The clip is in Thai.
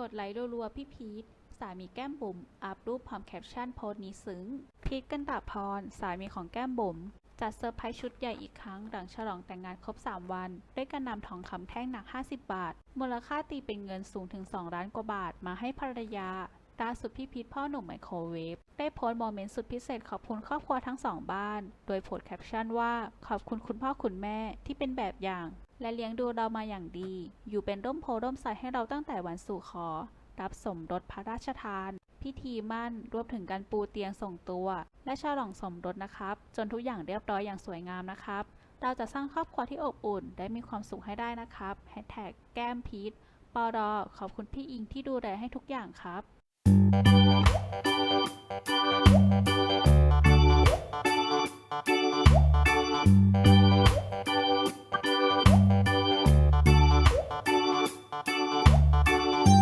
กดไลค์รัวๆพี่พีทสามีแก้มบุ๋มอัพรูปพร้อมแคปชั่นโพสต์นี้ซึ้ง พีทกันตาพร สามีของแก้มบุ๋มจัดเซอร์ไพรส์ชุดใหญ่อีกครั้ง หลังฉลองแต่งงานครบ 3 วัน ด้วยการนำทองคำแท่งหนัก 50 บาท มูลค่าตีเป็นเงินสูงถึง 2 ล้านกว่าบาทมาให้ภรรยา ล่าสุดพี่พีทพ่อหนุ่มไมโครเวฟได้โพสต์โมเมนต์สุดพิเศษขอบคุณครอบครัวทั้งสองบ้าน โดยโพสต์แคปชั่นว่าขอบคุณคุณพ่อคุณแม่ที่เป็นแบบอย่าง และเลี้ยงดูเรามาอย่างดี อยู่เป็นร่มโพร่มใสให้เราตั้งแต่วันสู่ขอ รับสมรสพระราชทาน พิธีมั่นรวมถึงการปูเตียงส่งตัว และฉลองสมรสนะครับ จนทุกอย่างเรียบร้อยอย่างสวยงามนะครับเราจะสร้างครอบครัวที่อบอุ่นได้มีความสุขให้ได้นะครับแฮชแท็กแก้มพีทปอรอขอบคุณพี่อิงที่ดูแลให้ทุกอย่างครับ Thank you.